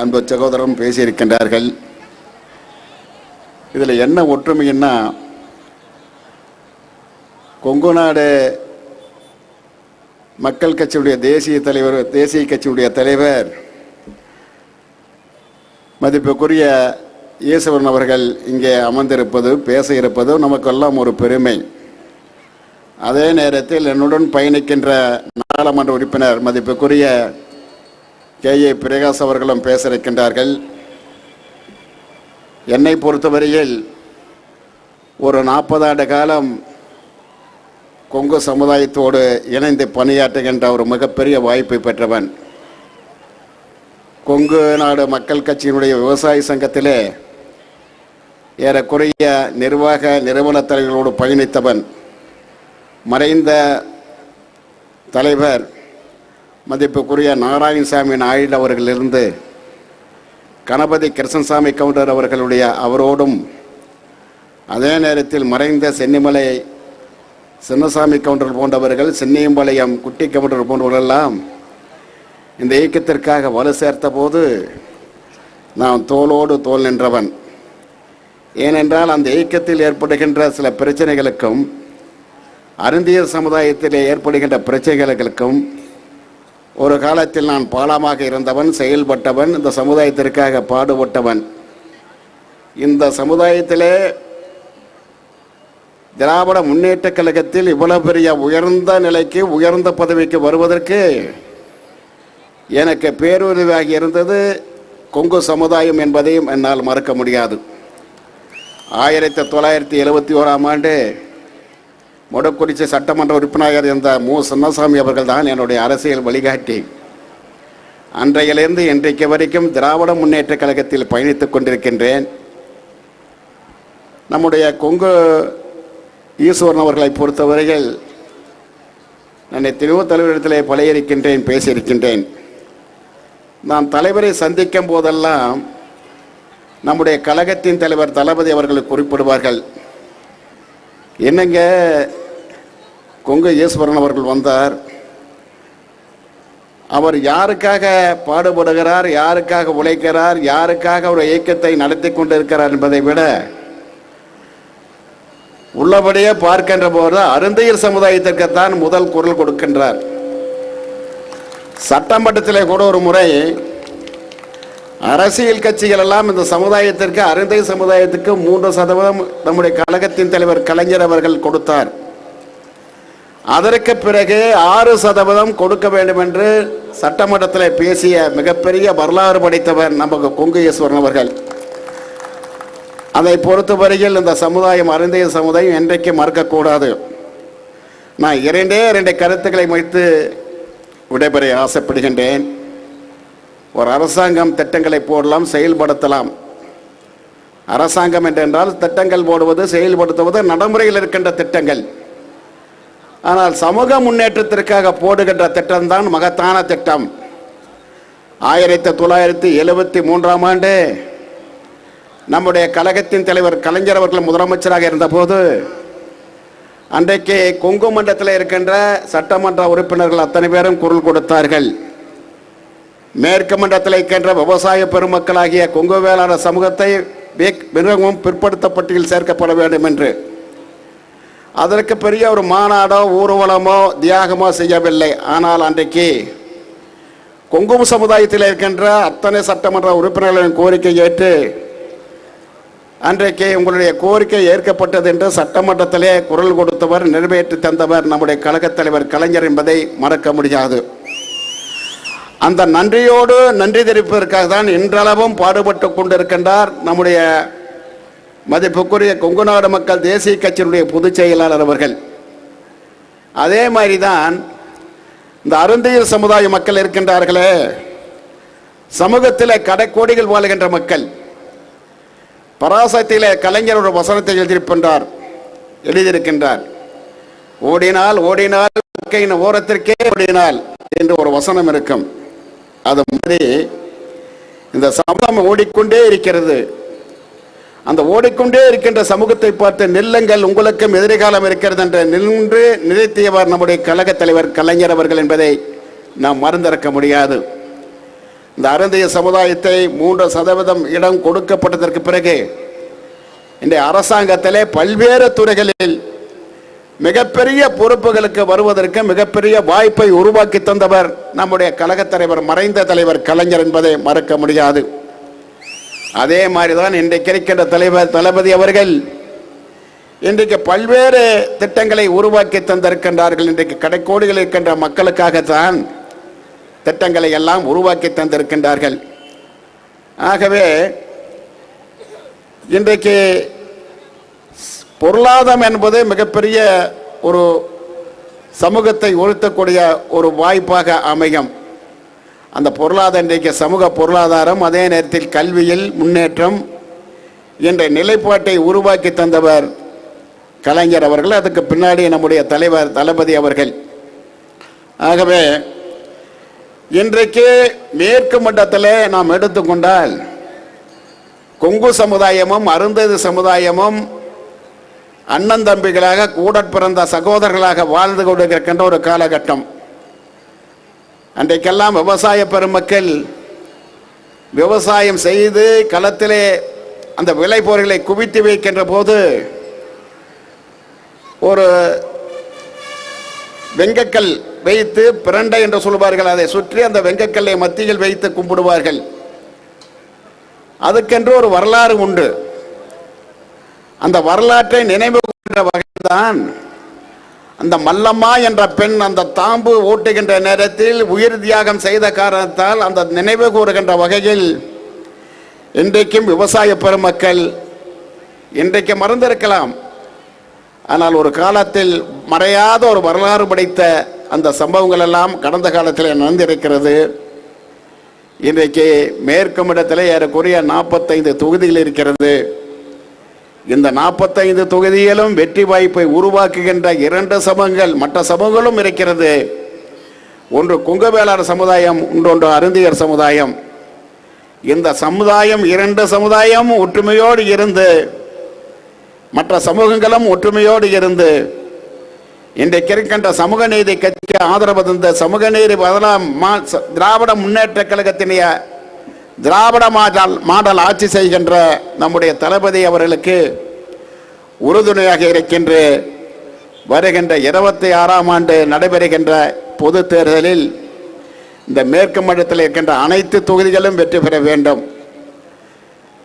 அன்பு சகோதரரும் பேசியிருக்கின்றார்கள். இதில் என்ன ஒற்றுமைன்னா கொங்கு நாடு மக்கள் கட்சியுடைய தேசிய தலைவர் தேசிய கட்சியுடைய தலைவர் மதிப்புக்குரிய இயேசுவன் அவர்கள் இங்கே அமர்ந்திருப்பது பேச இருப்பது நமக்கெல்லாம் ஒரு பெருமை. அதே நேரத்தில் என்னுடன் பயணிக்கின்ற நாடாளுமன்ற உறுப்பினர் மதிப்புக்குரிய கே. ஏ. பிரகாஷ் அவர்களும் பேச இருக்கின்றார்கள் என்னை பொறுத்தவரையில் ஒரு நாற்பது ஆண்டு காலம் கொங்கு சமுதாயத்தோடு இணைந்து பணியாற்றுகின்ற ஒரு மிகப்பெரிய வாய்ப்பை பெற்றவன் கொங்கு நாடு மக்கள் கட்சியினுடைய விவசாய சங்கத்திலே ஏறக்குறைய நிர்வாக நிறுவன தலைவர்களோடு பயணித்தவன் மறைந்த தலைவர் மதிப்புக்குரிய நாராயணசாமி நாயுடு அவர்களிலிருந்து கணபதி கிருஷ்ணசாமி கவுண்டர் அவர்களுடைய அவரோடும் அதே நேரத்தில் மறைந்த சென்னிமலை சின்னசாமி கவுண்டர் போன்றவர்கள் சென்னியம்பாளையம் குட்டி கவுண்டர் போன்றவர்களெல்லாம் இந்த இயக்கத்திற்காக வலு சேர்த்த போது நான் தோளோடு தோல் நின்றவன். ஏனென்றால் அந்த இயக்கத்தில் ஏற்படுகின்ற சில பிரச்சனைகளுக்கும் அருந்திய சமுதாயத்திலே ஏற்படுகின்ற பிரச்சனைகளுக்கும் ஒரு காலத்தில் நான் பாலமாக இருந்தவன் செயல்பட்டவன் இந்த சமுதாயத்திற்காக பாடுபட்டவன். இந்த சமுதாயத்திலே திராவிட முன்னேற்ற கழகத்தில் இவ்வளவு பெரிய உயர்ந்த நிலைக்கு உயர்ந்த பதவிக்கு வருவதற்கு எனக்கு பேருதவியாக இருந்தது கொங்கு சமுதாயம் என்பதையும் என்னால் மறக்க முடியாது. ஆயிரத்தி தொள்ளாயிரத்தி எழுபத்தி ஓராம் ஆண்டு மொடக்குறிச்சி சட்டமன்ற உறுப்பினராக இருந்த மு. சின்னசாமி அவர்கள் தான் என்னுடைய அரசியல் வழிகாட்டி. அன்றையிலிருந்து இன்றைக்கு வரைக்கும் திராவிட முன்னேற்ற கழகத்தில் பயணித்துக் கொண்டிருக்கின்றேன். நம்முடைய கொங்கு ஈஸ்வரன் அவர்களை பொறுத்தவரையில் நான் தெளிவு தலைவரிடத்திலே பழையிருக்கின்றேன் பேசியிருக்கின்றேன். நான் தலைவரை சந்திக்கும் போதெல்லாம் நம்முடைய கழகத்தின் தலைவர் தளபதி அவர்கள் குறிப்பிடுவார்கள். என்னங்க கொங்க ஈஸ்வரன் அவர்கள் வந்தார். அவர் யாருக்காக பாடுபடுகிறார் யாருக்காக உழைக்கிறார் யாருக்காக ஒரு இயக்கத்தை நடத்தி கொண்டிருக்கிறார் என்பதை விட உள்ளபடியே பார்க்கின்ற போது அருந்தையர் சமுதாயத்திற்குத்தான் முதல் குரல் கொடுக்கின்றார். சட்டமன்றத்திலே கூட ஒரு முறை அரசியல் கட்சிகள் எல்லாம் இந்த சமுதாயத்திற்கு அருந்தை சமுதாயத்துக்கு மூன்று சதவீதம் நம்முடைய கழகத்தின் தலைவர் கலைஞர் அவர்கள் கொடுத்தார். அதற்கு பிறகு ஆறு சதவீதம் கொடுக்க வேண்டும் என்று சட்டமன்றத்தில் பேசிய மிகப்பெரிய வரலாறு படைத்தவர் நமக்கு கொங்கு ஈஸ்வரன் அவர்கள். அதை பொறுத்தவரையில் இந்த சமுதாயம் அருந்தைய சமுதாயம் என்றைக்கும் மறக்கக்கூடாது. நான் இரண்டே இரண்டு கருத்துக்களை வைத்து விடைபெற ஆசைப்படுகின்றேன். ஒரு அரசாங்கம் திட்டங்களை போடலாம் செயல்படுத்தலாம். அரசாங்கம் என்றென்றால் திட்டங்கள் போடுவது செயல்படுத்துவது நடைமுறையில் இருக்கின்ற திட்டங்கள். ஆனால் சமூக முன்னேற்றத்திற்காக போடுகின்ற திட்டம்தான் மகத்தான திட்டம். ஆயிரத்தி தொள்ளாயிரத்தி எழுபத்தி மூன்றாம் ஆண்டு நம்முடைய கழகத்தின் தலைவர் கலைஞர் அவர்கள் முதலமைச்சராக இருந்தபோது அன்றைக்கு கொங்கு மண்டலத்தில் இருக்கின்ற சட்டமன்ற உறுப்பினர்கள் அத்தனை பேரும் குரல் கொடுத்தார்கள். மேற்கு மண்டலத்தில் இருக்கின்ற விவசாய பெருமக்களாகிய கொங்கு வேளாண் சமூகத்தை மிகவும் பிற்படுத்தப்பட்டியில் சேர்க்கப்பட வேண்டும் என்று. அதற்கு பெரிய ஒரு மாநாடோ ஊர்வலமோ தியாகமோ செய்யவில்லை. ஆனால் அன்றைக்கு கொங்கும சமுதாயத்தில் இருக்கின்ற அத்தனை சட்டமன்ற உறுப்பினர்களின் கோரிக்கை ஏற்று அன்றைக்கு உங்களுடைய கோரிக்கை ஏற்கப்பட்டது என்று சட்டமன்றத்திலே குரல் கொடுத்தவர் நிறைவேற்றி தந்தவர் நம்முடைய கழகத் தலைவர் கலைஞர் என்பதை மறக்க முடியாது. அந்த நன்றியோடு நன்றி தெரிவிப்பதற்காக தான் இன்றளவும் பாடுபட்டு கொண்டிருக்கின்றார் நம்முடைய மதிப்புக்குரிய கொங்கு நாடு மக்கள் தேசிய கட்சியினுடைய பொதுச் செயலாளர் அவர்கள். அதே மாதிரி தான் இந்த அருந்தையர் சமுதாய மக்கள் இருக்கின்றார்களே. சமூகத்தில் கடைக்கோடிகள் வாழ்கின்ற மக்கள். பராசத்தில் கலைஞர் ஒரு வசனத்தை எழுதியிருக்கின்றார் எழுதியிருக்கின்றார். ஓடினால் ஓடினால் வாழ்க்கையின் ஓரத்திற்கே ஓடினால் என்று ஒரு வசனம் இருக்கும். அது மாதிரி இந்த சமூகம் ஓடிக்கொண்டே இருக்கிறது. அந்த ஓடிக்கொண்டே இருக்கின்ற சமூகத்தை பார்த்து நெல்லுங்கள் உங்களுக்கும் எதிர்காலம் இருக்கிறது என்று நின்று நிறுத்தியவர் நம்முடைய கழகத் தலைவர் கலைஞர் அவர்கள் என்பதை நாம் மறந்திருக்க முடியாது. இந்த அருந்தைய சமுதாயத்தை மூன்று சதவீதம் இடம் கொடுக்கப்பட்டதற்கு பிறகு இன்றைய அரசாங்கத்திலே பல்வேறு துறைகளில் மிகப்பெரிய பொறுப்புகளுக்கு வருவதற்கு மிகப்பெரிய வாய்ப்பை உருவாக்கி தந்தவர் நம்முடைய கழகத் தலைவர் மறைந்த தலைவர் கலைஞர் என்பதை மறக்க முடியாது. அதே மாதிரி தான் இன்றைக்கு இருக்கின்ற தலைவர் தளபதி அவர்கள் இன்றைக்கு பல்வேறு திட்டங்களை உருவாக்கி தந்திருக்கின்றார்கள். இன்றைக்கு கடைக்கோடிகள் இருக்கின்ற மக்களுக்காகத்தான் திட்டங்களை எல்லாம் உருவாக்கி தந்திருக்கின்றார்கள். ஆகவே இன்றைக்கு பொருளாதாரம் என்பது மிகப்பெரிய ஒரு சமூகத்தை உயர்த்தக்கூடிய ஒரு வாய்ப்பாக அமையும். அந்த பொருளாதார இன்றைக்கு சமூக பொருளாதாரம் அதே நேரத்தில் கல்வியில் முன்னேற்றம் என்ற நிலைப்பாட்டை உருவாக்கி தந்தவர் கலைஞர் அவர்கள். அதுக்கு பின்னாடி நம்முடைய தலைவர் தளபதி அவர்கள். ஆகவே இன்றைக்கு மேற்கு மட்டத்தில் நாம் எடுத்துக்கொண்டால் கொங்கு சமுதாயமும் அருந்தது சமுதாயமும் அண்ணன் தம்பிகளாக கூட பிறந்த சகோதரர்களாக வாழ்ந்து கொண்டிருக்கின்ற ஒரு காலகட்டம். அன்றைக்கெல்லாம் விவசாய பெருமக்கள் விவசாயம் செய்து களத்திலே அந்த விளைபொருளை குவித்து வைக்கின்ற போது ஒரு வெங்கக்கல் வைத்து பிரண்டை என்று சொல்வார்கள். அதை சுற்றி அந்த வெங்கக்கல்லை மத்தியில் வைத்து கும்பிடுவார்கள். அதுக்கென்று ஒரு வரலாறு உண்டு. அந்த வரலாற்றை நினைவு கொண்ட வகைதான் அந்த மல்லம்மா என்ற பெண் அந்த தாம்பு ஓட்டுகின்ற நேரத்தில் உயிர் தியாகம் செய்த காரணத்தால் அந்த நினைவு கூறுகின்ற வகையில் இன்றைக்கும் விவசாய பெருமக்கள் இன்றைக்கு மறந்திருக்கலாம். ஆனால் ஒரு காலத்தில் மறையாத ஒரு வரலாறு படைத்த அந்த சம்பவங்கள் எல்லாம் கடந்த காலத்தில் நடந்திருக்கிறது. இன்றைக்கு மேற்கு இடத்துல ஏறக்குறைய நாற்பத்தைந்து தொகுதிகள் இருக்கிறது. இந்த நாற்பத்தைந்து தொகுதியிலும் வெற்றி வாய்ப்பை உருவாக்குகின்ற இரண்டு சமூகங்கள் மற்ற சமூகங்களும் இருக்கிறது. ஒன்று குங்கவேளார் சமுதாயம் இன்னொன்று அருந்தியர் சமுதாயம். இந்த சமுதாயம் இரண்டு சமுதாயம் ஒற்றுமையோடு இருந்து மற்ற சமூகங்களும் ஒற்றுமையோடு இருந்து இன்றைக்கு இருக்கின்ற சமூக நீதி கட்சிக்கு ஆதரவு தந்த சமூக நீதி பதிலாம் மா- திராவிட முன்னேற்ற கழகத்தினுடைய திராவிட மாடல் மாடல் ஆட்சி செய்கின்ற நம்முடைய தளபதி அவர்களுக்கு உறுதுணையாக இருக்கின்ற வருகின்ற இருபத்தி ஆறாம் ஆண்டு நடைபெறுகின்ற பொது தேர்தலில் இந்த மேற்கு மண்டலத்தில் இருக்கின்ற அனைத்து தொகுதிகளும் வெற்றி பெற வேண்டும்.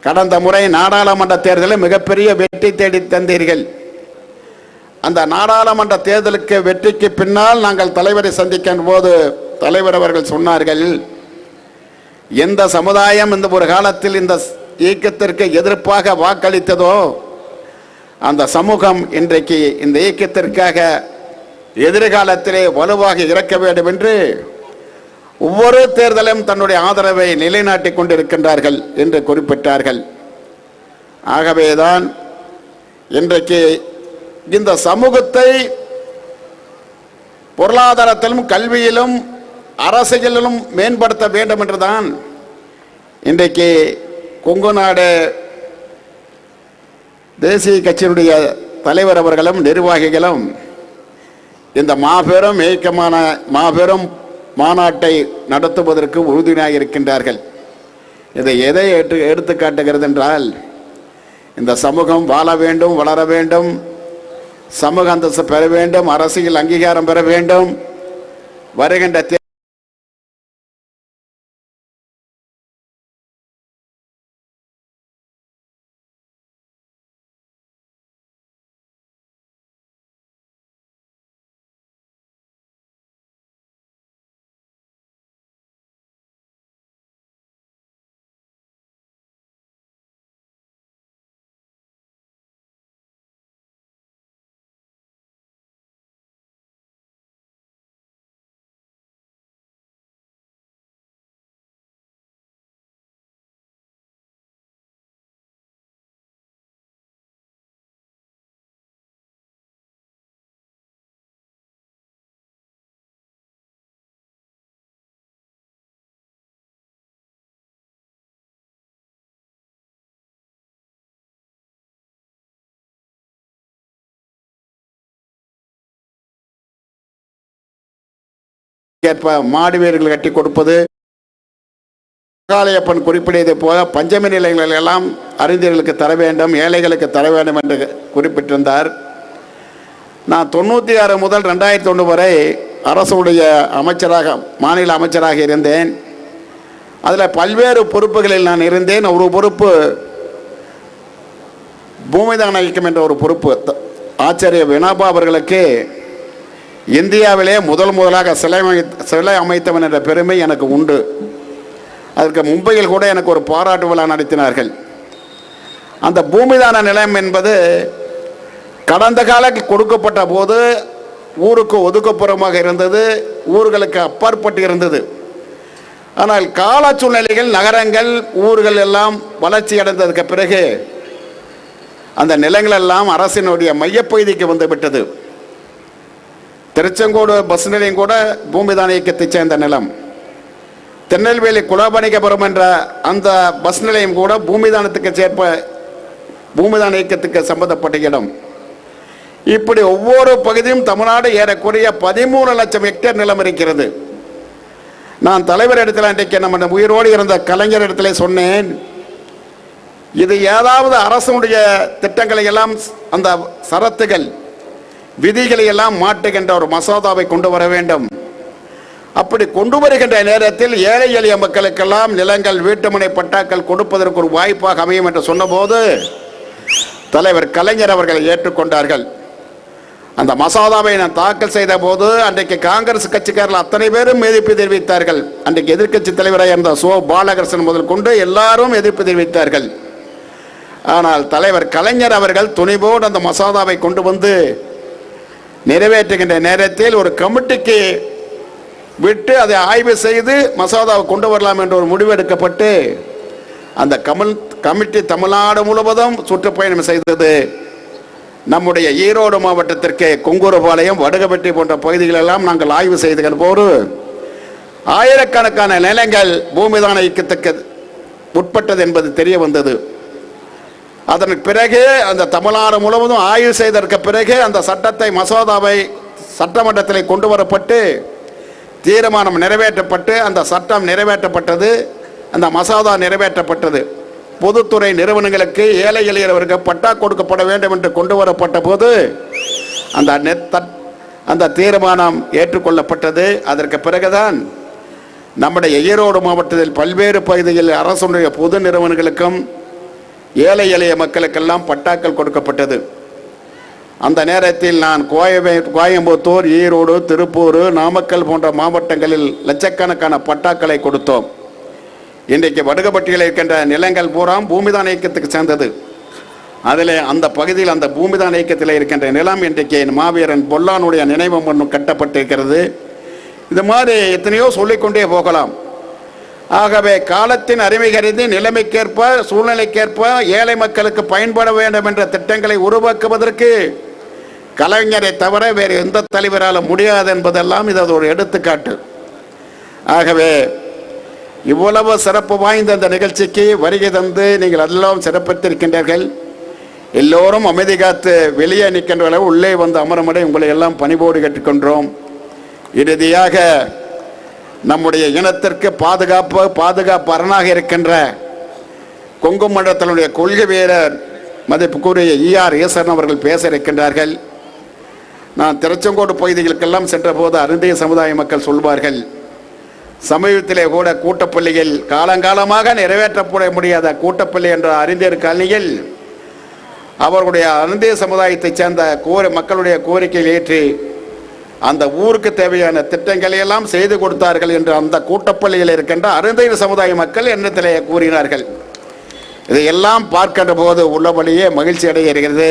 கடந்த முறை நாடாளுமன்ற தேர்தலில் மிகப்பெரிய வெற்றி தேடி தந்தீர்கள். அந்த நாடாளுமன்ற தேர்தலுக்கு வெற்றிக்கு பின்னால் நாங்கள் தலைவரை சந்திக்கின்ற போது தலைவர் அவர்கள் சொன்னார்கள் எந்த சமுதாயம் இந்த ஒரு காலத்தில் இந்த இயக்கத்திற்கு எதிர்ப்பாக வாக்களித்ததோ அந்த சமூகம் இன்றைக்கு இந்த இயக்கத்திற்காக எதிர்காலத்திலே வலுவாக இறக்க வேண்டும் என்று ஒவ்வொரு தேர்தலும் தன்னுடைய ஆதரவை நிலைநாட்டிக் கொண்டிருக்கின்றார்கள் என்று குறிப்பிட்டார்கள். ஆகவேதான் இன்றைக்கு இந்த சமூகத்தை பொருளாதாரத்திலும் கல்வியிலும் அரசியலிலும் மேம்படுத்த வேண்டும் என்றுதான் இன்றைக்கு கொங்கு நாடு தேசிய கட்சியினுடைய தலைவர் அவர்களும் நிர்வாகிகளும் இந்த மாபெரும் இயக்கமான மாபெரும் மாநாட்டை நடத்துவதற்கு உறுதுணையாக இருக்கின்றார்கள். இதை எதை எடுத்து எடுத்து காட்டுகிறது என்றால் இந்த சமூகம் வாழ வேண்டும் வளர வேண்டும் சமூக அந்தஸ்து பெற வேண்டும் அரசியல் அங்கீகாரம் பெற வேண்டும் வருகின்ற ஏற்ப மாடு வீடுகள் கட்டி கொடுப்பது. மகாலயப்பன் குறிப்பிட்டதை போல பஞ்சமி நிலையங்கள் எல்லாம் அறிஞர்களுக்கு தர வேண்டும் ஏழைகளுக்கு தர வேண்டும் என்று குறிப்பிட்டிருந்தார். நான் தொண்ணூற்றி ஆறு முதல் ரெண்டாயிரத்தி ஒன்று வரை அரசுடைய அமைச்சராக மாநில அமைச்சராக இருந்தேன். அதில் பல்வேறு பொறுப்புகளில் நான் இருந்தேன். ஒரு பொறுப்பு பூமிதான இயக்கம் என்ற ஒரு பொறுப்பு. ஆச்சாரிய வினாபா அவர்களுக்கு இந்தியாவிலே முதல் முதலாக சிலை அமை சிலை அமைத்தவன் என்ற பெருமை எனக்கு உண்டு. அதற்கு மும்பையில் கூட எனக்கு ஒரு பாராட்டு விழா நடத்தினார்கள். அந்த பூமிதான நிலம் என்பது கடந்த காலத்தில் கொடுக்கப்பட்ட போது ஊருக்கு ஒதுக்கப்புறமாக இருந்தது ஊர்களுக்கு அப்பாற்பட்டு இருந்தது. ஆனால் கால சூழ்நிலைகள் நகரங்கள் ஊர்கள் எல்லாம் வளர்ச்சி அடைந்ததுக்கு பிறகு அந்த நிலங்கள் எல்லாம் அரசினுடைய மையப்பகுதிக்கு வந்துவிட்டது திருச்செங்கோடு பஸ் நிலையம் கூட பூமிதான இயக்கத்தைச் சேர்ந்த நிலம். திருநெல்வேலி குலவணிகபுரம் என்ற அந்த பஸ் நிலையம் கூட பூமிதானத்துக்கு சேர்ப்ப பூமிதான இயக்கத்துக்கு சம்பந்தப்பட்ட இடம். இப்படி ஒவ்வொரு பகுதியும் தமிழ்நாடு ஏறக்குறைய பதிமூணு லட்சம் ஹெக்டேர் நிலம் இருக்கிறது. நான் தலைவர் இடத்துல அன்றைக்கு நம்ம உயிரோடு இருந்த கலைஞர் இடத்துல சொன்னேன். இது ஏதாவது அரசனுடைய திட்டங்களை எல்லாம் அந்த சரத்துகள் விதிகளை எல்லாம் மாட்டுகின்ற ஒரு மசோதாவை கொண்டு வர வேண்டும். அப்படி கொண்டு வருகின்ற நேரத்தில் ஏழை எளிய மக்களுக்கெல்லாம் நிலங்கள் வீட்டுமனை பட்டாக்கள் கொடுப்பதற்கு ஒரு வாய்ப்பாக அமையும் என்று சொன்னபோது தலைவர் கலைஞர் அவர்கள் ஏற்றுக்கொண்டார்கள். அந்த மசோதாவை நான் தாக்கல் செய்த போது அன்றைக்கு காங்கிரஸ் கட்சிக்காரர்கள் அத்தனை பேரும் எதிர்ப்பு தெரிவித்தார்கள். அன்றைக்கு எதிர்க்கட்சி தலைவராக இருந்த சோ பாலகிருஷ்ணன் முதல் கொண்டு எல்லாரும் எதிர்ப்பு தெரிவித்தார்கள். ஆனால் தலைவர் கலைஞர் அவர்கள் துணிவோடு அந்த மசோதாவை கொண்டு வந்து நிறைவேற்றுகின்ற நேரத்தில் ஒரு கமிட்டிக்கு விட்டு அதை ஆய்வு செய்து மசோதாவை கொண்டு வரலாம் என்ற ஒரு முடிவு எடுக்கப்பட்டு அந்த கமல் கமிட்டி தமிழ்நாடு முழுவதும் சுற்றுப்பயணம் செய்தது. நம்முடைய ஈரோடு மாவட்டத்திற்கு கொங்கூரபாளையம் வடுகப்பட்டி போன்ற பகுதிகளெல்லாம் நாங்கள் ஆய்வு செய்துகிற போது ஆயிரக்கணக்கான நிலங்கள் பூமிதான இயக்கத்துக்கு உட்பட்டது என்பது தெரிய வந்தது. அதன் பிறகே அந்த தமிழ்நாடு முழுவதும் ஆய்வு செய்ததற்கு பிறகே அந்த சட்டத்தை மசோதாவை சட்டமன்றத்தில் கொண்டு வரப்பட்டு தீர்மானம் நிறைவேற்றப்பட்டு அந்த சட்டம் நிறைவேற்றப்பட்டது அந்த மசோதா நிறைவேற்றப்பட்டது. பொதுத்துறை நிறுவனங்களுக்கு ஏழை எளியவருக்கு பட்டா கொடுக்கப்பட வேண்டும் என்று கொண்டு வரப்பட்ட போது அந்த தட்- அந்த தீர்மானம் ஏற்றுக்கொள்ளப்பட்டது. அதற்கு பிறகுதான் நம்முடைய ஈரோடு மாவட்டத்தில் பல்வேறு பகுதிகளில் அரசுடைய பொது நிறுவனங்களுக்கும் ஏழை எளிய மக்களுக்கெல்லாம் பட்டாக்கள் கொடுக்கப்பட்டது. அந்த நேரத்தில் நான் கோயம்பே கோயம்புத்தூர் ஈரோடு திருப்பூர் நாமக்கல் போன்ற மாவட்டங்களில் லட்சக்கணக்கான பட்டாக்களை கொடுத்தோம். இன்றைக்கு வடுகப்பட்டியில் இருக்கின்ற நிலங்கள் பூராம் பூமிதான இயக்கத்துக்கு சேர்ந்தது. அதில் அந்த பகுதியில் அந்த பூமிதான இயக்கத்தில் இருக்கின்ற நிலம் இன்றைக்கு மாவீரன் பொல்லானுடைய நினைவு மண்ணு கட்டப்பட்டிருக்கிறது. இது மாதிரி எத்தனையோ சொல்லிக்கொண்டே போகலாம். ஆகவே காலத்தின் அருமை கருதி நிலைமைக்கேற்ப சூழ்நிலைக்கேற்ப ஏழை மக்களுக்கு பயன்பட வேண்டும் என்ற திட்டங்களை உருவாக்குவதற்கு கலைஞரை தவிர வேறு எந்த தலைவரால் முடியாது என்பதெல்லாம் இது ஒரு எடுத்துக்காட்டு. ஆகவே இவ்வளவு சிறப்பு வாய்ந்த இந்த நிகழ்ச்சிக்கு வருகை தந்து நீங்கள் எல்லாம் சிறப்பித்திருக்கின்றீர்கள் எல்லோரும் அமைதி காத்து வெளியே நிற்கின்றவர்கள் உள்ளே வந்து அமரும்படி உங்களை எல்லாம் பணிபோடு கேட்டுக்கொண்டோம். இறுதியாக நம்முடைய இனத்திற்கு பாதுகாப்பு பாதுகாப்பு அரணாக இருக்கின்ற கொங்கு மண்டலத்தினுடைய கொள்கை வீரர் மதிப்புக்குரிய ஈஆர் ஈசன் அவர்கள் பேச இருக்கின்றார்கள். நான் திருச்செங்கோடு பகுதிகளுக்கெல்லாம் சென்றபோது அருந்தைய சமுதாய மக்கள் சொல்வார்கள் சமீபத்திலே கூட கூட்டப்பள்ளியில் காலங்காலமாக நிறைவேற்றப்பட முடியாத கூட்டப்பள்ளி என்ற அறிஞர் காலனியில் அவர்களுடைய அருந்திய சமுதாயத்தைச் சேர்ந்த கோரி மக்களுடைய கோரிக்கையில் ஏற்றி அந்த ஊருக்கு தேவையான திட்டங்களை எல்லாம் செய்து கொடுத்தார்கள் என்று அந்த கூட்டப்பள்ளியில் இருக்கின்ற அருந்தைய சமுதாய மக்கள் எண்ணத்திலே கூறினார்கள். இதையெல்லாம் பார்க்கின்ற போது உள்ளபடியே மகிழ்ச்சி அடைகிறது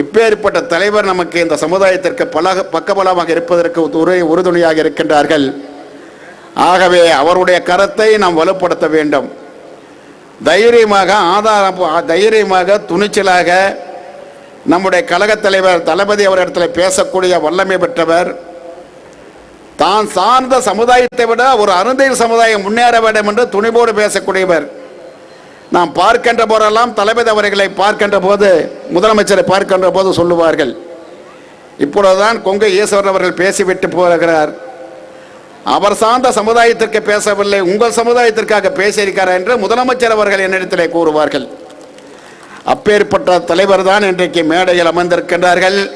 இப்பேற்பட்ட தலைவர் நமக்கு இந்த சமுதாயத்திற்கு பல பக்கபலமாக இருப்பதற்கு உரை உறுதுணையாக இருக்கின்றார்கள். ஆகவே அவருடைய கரத்தை நாம் வலுப்படுத்த வேண்டும். தைரியமாக ஆதாரம் தைரியமாக துணிச்சலாக நம்முடைய கழகத் தலைவர் தளபதி அவரிடத்தில் பேசக்கூடிய வல்லமை பெற்றவர் தான் சார்ந்த சமுதாயத்தை விட ஒரு அருந்தையில் சமுதாயம் முன்னேற வேண்டும் என்று துணிவோடு பேசக்கூடியவர். நாம் பார்க்கின்ற போதெல்லாம் தளபதி அவர்களை பார்க்கின்ற போது முதலமைச்சரை பார்க்கின்ற போது சொல்லுவார்கள். இப்பொழுதுதான் கொங்கை ஈஸ்வரன் அவர்கள் பேசிவிட்டு போகிறார். அவர் சார்ந்த சமுதாயத்திற்கு பேசவில்லை உங்கள் சமுதாயத்திற்காக பேசியிருக்கிறார் என்று முதலமைச்சர் அவர்கள் என்னிடத்திலே கூறுவார்கள். அப்பேற்பட்ட தலைவர் தான் இன்றைக்கு மேடையில் அமர்ந்திருக்கின்றார்கள்.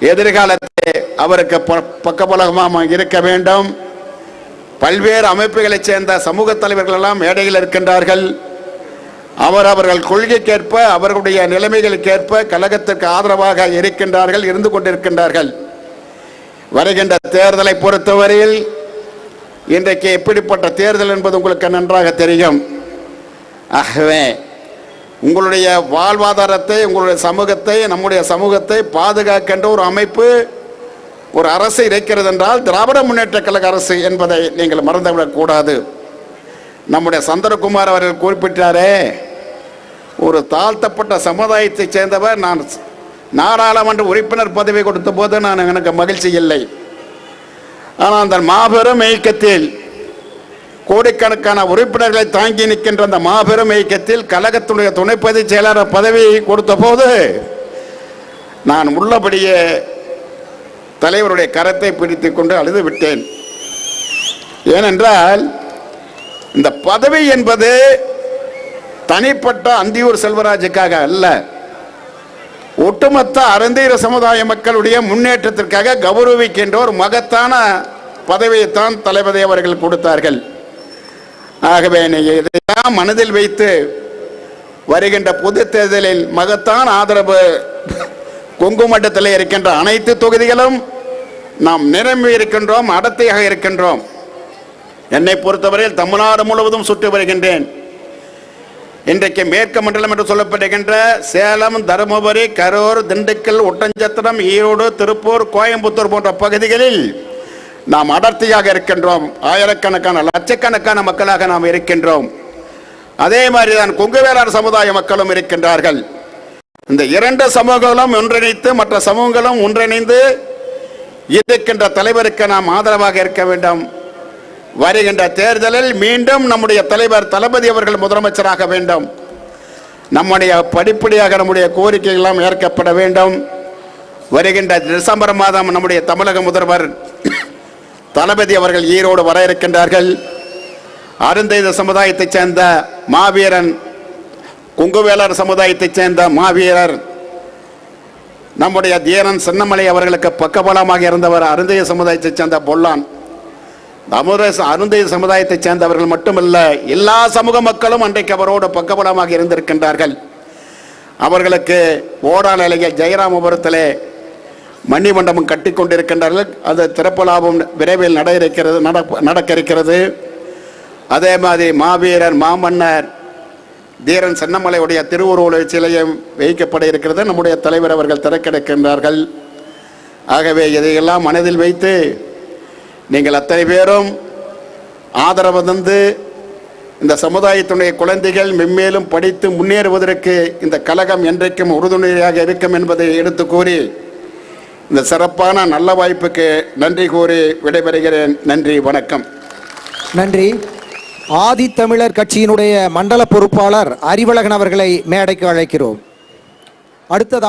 எதிர்காலத்தில் அவருக்கு ப- இருக்க வேண்டும். பல்வேறு அமைப்புகளைச் சேர்ந்த சமூக தலைவர்கள் எல்லாம் மேடையில் இருக்கின்றார்கள். அவர் அவர்கள் கொள்கைக்கேற்ப அவர்களுடைய நிலைமைகளுக்கேற்ப கழகத்திற்கு ஆதரவாக இருக்கின்றார்கள் இருந்து கொண்டிருக்கின்றார்கள். வருகின்ற தேர்தலை பொறுத்தவரையில் இன்றைக்கு எப்படிப்பட்ட தேர்தல் என்பது உங்களுக்கு நன்றாக தெரியும். ஆகவே உங்களுடைய வாழ்வாதாரத்தை உங்களுடைய சமூகத்தை நம்முடைய சமூகத்தை பாதுகாக்கின்ற ஒரு அமைப்பு ஒரு அரசு இருக்கிறது என்றால் திராவிட முன்னேற்ற கழக அரசு என்பதை நீங்கள் மறந்துவிடக்கூடாது. நம்முடைய சந்திரகுமார் அவர்கள் குறிப்பிட்டாரே ஒரு தாழ்த்தப்பட்ட சமுதாயத்தைச் சேர்ந்தவர் நான் நாடாளுமன்ற உறுப்பினர் பதவி கொடுத்த போது நான் எனக்கு மகிழ்ச்சி இல்லை. ஆனால் அந்த மாபெரும் இயக்கத்தில் கோடிக்கணக்கான உறுப்பினர்களை தாங்கி நிற்கின்ற அந்த மாபெரும் இயக்கத்தில் கழகத்துடைய துணை பொதுச் செயலாளர் பதவியை கொடுத்த போது நான் உள்ளபடியே தலைவருடைய கரத்தை பிடித்து கொண்டு அழுது விட்டேன் ஏனென்றால் இந்த பதவி என்பது தனிப்பட்ட அந்தியூர் செல்வராஜுக்காக அல்ல. ஒட்டுமொத்த அருந்தீர சமுதாய மக்களுடைய முன்னேற்றத்திற்காக கௌரவிக்கின்ற ஒரு மகத்தான பதவியைத்தான் தளபதி அவர்கள் கொடுத்தார்கள். ஆகவே நீங்கள் இதையெல்லாம் மனதில் வைத்து வருகின்ற பொது தேர்தலில் மகத்தான் ஆதரவு கொங்கு மட்டத்தில் இருக்கின்ற அனைத்து தொகுதிகளும் நாம் நிரம்பி இருக்கின்றோம் அடர்த்தியாக இருக்கின்றோம். என்னை பொறுத்தவரையில் தமிழ்நாடு முழுவதும் சுற்றி வருகின்றேன். இன்றைக்கு மேற்கு மண்டலம் என்று சொல்லப்படுகின்ற சேலம் தருமபுரி கரூர் திண்டுக்கல் ஒட்டஞ்சத்திரம் ஈரோடு திருப்பூர் கோயம்புத்தூர் போன்ற பகுதிகளில் நாம் அடர்த்தியாக இருக்கின்றோம். ஆயிரக்கணக்கான லட்சக்கணக்கான மக்களாக நாம் இருக்கின்றோம். அதே மாதிரி தான் கொங்கு வேளாண் சமுதாய மக்களும் இருக்கின்றார்கள். இந்த இரண்டு சமூகங்களும் ஒன்றிணைத்து மற்ற சமூகங்களும் ஒன்றிணைந்து இருக்கின்ற தலைவருக்கு நாம் ஆதரவாக இருக்க வேண்டும். வருகின்ற தேர்தலில் மீண்டும் நம்முடைய தலைவர் தளபதி அவர்கள் முதலமைச்சராக வேண்டும். நம்முடைய படிப்படியாக நம்முடைய கோரிக்கைகள் ஏற்கப்பட வேண்டும். வருகின்ற டிசம்பர் மாதம் நம்முடைய தமிழக முதல்வர் தளபதி அவர்கள் ஈரோடு வர இருக்கின்றார்கள். அருந்தைத சமுதாயத்தைச் சேர்ந்த மாவீரன் குங்குவேலர் சமுதாயத்தைச் சேர்ந்த மாவீரர் நம்முடைய தீரன் சின்னமலை அவர்களுக்கு பக்கபலமாக இருந்தவர் அருந்தைய சமுதாயத்தைச் சேர்ந்த பொல்லான். அமுத அருந்தைய சமுதாயத்தைச் சேர்ந்தவர்கள் மட்டுமல்ல எல்லா சமூக மக்களும் அன்றைக்கு அவரோடு பக்கபலமாக இருந்திருக்கின்றார்கள். அவர்களுக்கு ஓடாநிலையில் ஜெயராமபுரத்திலே மணி மண்டபம் கட்டி கொண்டிருக்கின்றார்கள் அது திறப்பலாபம் விரைவில் நட இருக்கிறது நடக்க இருக்கிறது அதே மாதிரி மாவீரர் மாமன்னர் தீரன் சென்னமலையுடைய திருவுருவ சிலையும் வைக்கப்பட இருக்கிறது. நம்முடைய தலைவர் அவர்கள் திறக்கெடுக்கின்றார்கள். ஆகவே இதையெல்லாம் மனதில் வைத்து நீங்கள் அத்தனை பேரும் ஆதரவு தந்து இந்த சமுதாயத்தினுடைய குழந்தைகள் மென்மேலும் படித்து முன்னேறுவதற்கு இந்த கழகம் என்றைக்கும் உறுதுணையாக இருக்கும் என்பதை எடுத்து கூறி இந்த சிறப்பான நல்ல வாய்ப்புக்கு நன்றி கூறி விடைபெறுகிறேன். நன்றி வணக்கம். நன்றி. ஆதித்தமிழர் கட்சியினுடைய மண்டல பொறுப்பாளர் அறிவழகன் அவர்களை மேடைக்கு அழைக்கிறோம். அடுத்ததாக